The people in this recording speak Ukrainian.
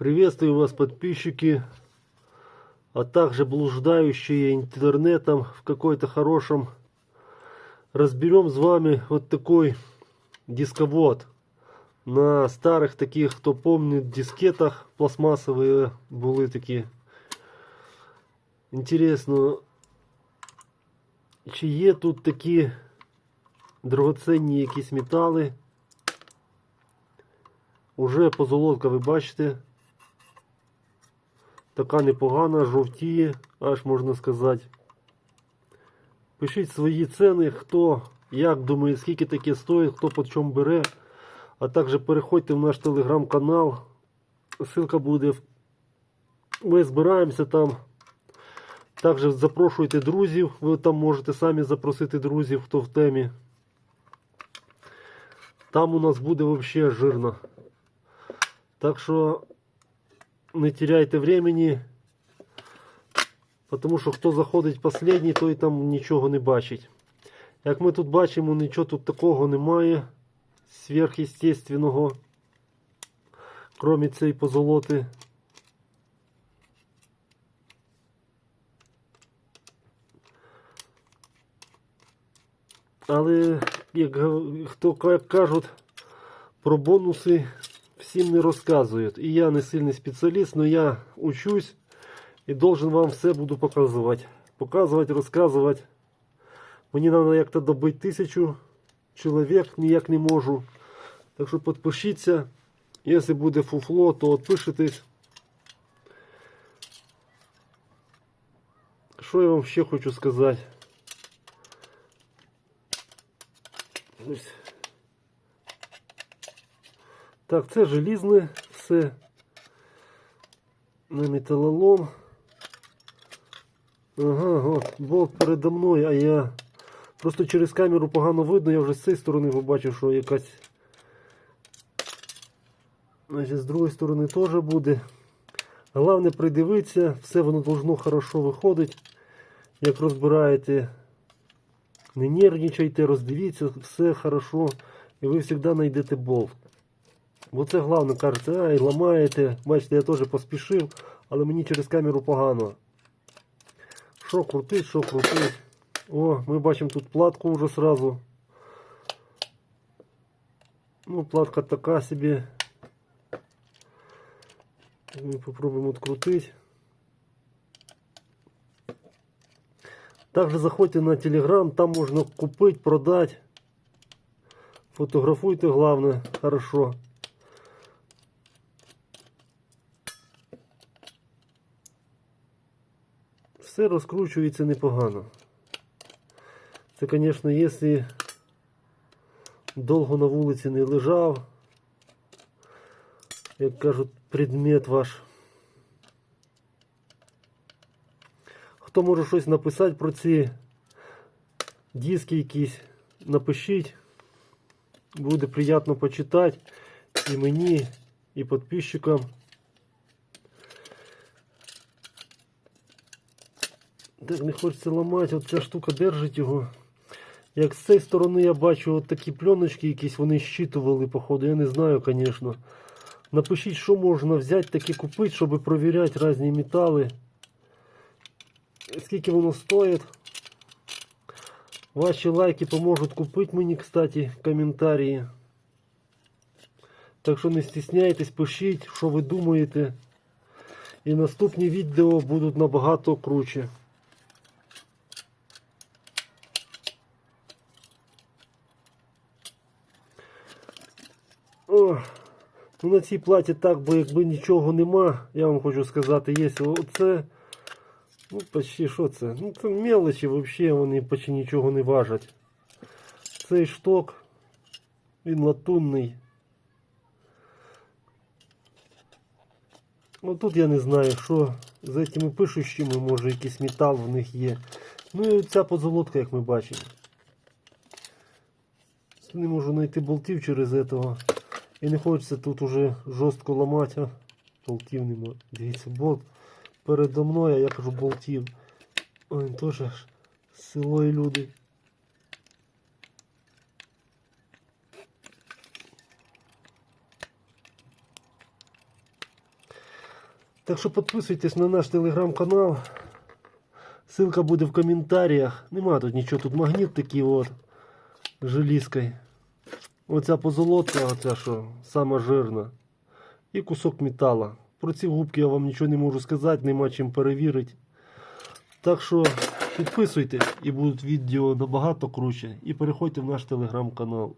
Приветствую вас, подписчики, а также блуждающие интернетом в какой-то хорошем. Разберем с вами вот такой дисковод. На старых таких, кто помнит, дискетах пластмассовые були такі. Інтересно, чи є тут такі дорогоценні якісь метали? Уже позолотка, ви бачите. Така непогана, жовтіє, аж можна сказати. Пишіть свої ціни, хто як думає, скільки таке стоїть, хто по чому бере. А також переходьте в наш телеграм-канал. Ссылка буде. Ми збираємося там. Також запрошуйте друзів. Ви там можете самі запросити друзів, хто в темі. Там у нас буде взагалі жирно. Так що не теряйте времени. Тому що хто заходить последній, той там нічого не бачить. Як ми тут бачимо, нічого тут такого немає сверхъестественного, крім цієї позолоти. Але, як хто як кажуть, про бонуси всім не розказують. І я не сильний спеціаліст, але я учусь і должен вам все буду показувати. Показувати, розказувати. Мені треба як-то добити тисячу чоловік, ніяк не можу. Так що підпишіться. Якщо буде фуфло, то відпишитесь. Що я вам ще хочу сказати? Ось. Так, це желізне все. На металолом. Ага, от, болт передо мною, а я просто через камеру погано видно, я вже з цієї сторони побачив, що якась. Значить, з другої сторони теж буде. Головне придивитися, все воно должно хорошо виходити. Як розбираєте, не нервничайте, роздивіться, все хорошо. І ви завжди знайдете болт. Бо це головне кажеться, ай, ламаєте. Бачите, я теж поспішив, але мені через камеру погано. Що крутить, що крутить. О, ми бачимо тут платку вже сразу. Ну, платка така собі. Ми попробуємо открутить. Также заходьте на Telegram, там можно купить, продать. Фотографуйте, главное, хорошо. Все розкручується непогано. Це, звісно, якщо довго на вулиці не лежав, як кажуть, предмет ваш. Хто може щось написати про ці диски якісь, напишіть. Буде приємно почитати і мені, і підписчикам. Так не хочеться ламати, от ця штука держить його. Як з цієї сторони я бачу от такі пленочки якісь, вони щитували, походу, я не знаю, звісно. Напишіть, що можна взяти, таке купити, щоб перевіряти різні метали. Скільки воно стоїть. Ваші лайки поможуть купити мені, кстати, коментарі. Так що не стісняйтесь, пишіть, що ви думаєте. І наступні відео будуть набагато круче. Ну на цій платі так, бо якби нічого нема, я вам хочу сказати, є оце. Ну, почти що це? Ну це мелочі взагалі, вони почти нічого не важать. Цей шток, він латунний. Ну тут я не знаю, що з цими пишущими, може якийсь метал в них є. Ну і ця позолотка, як ми бачимо. Не можу знайти болтів через этого. І не хочеться тут уже жорстко ламати. Болтів нема. Дивіться, болт передо мною, я кажу болтів. Ой, теж село і люди. Так що підписуйтесь на наш телеграм-канал. Ссылка буде в коментарях. Нема тут нічого, тут магніт такий от желізкою. Оця позолотка, оця що сама жирна. І кусок метала. Про ці губки я вам нічого не можу сказати, нема чим перевірити. Так що підписуйтесь і будуть відео набагато круче. І переходьте в наш телеграм-канал.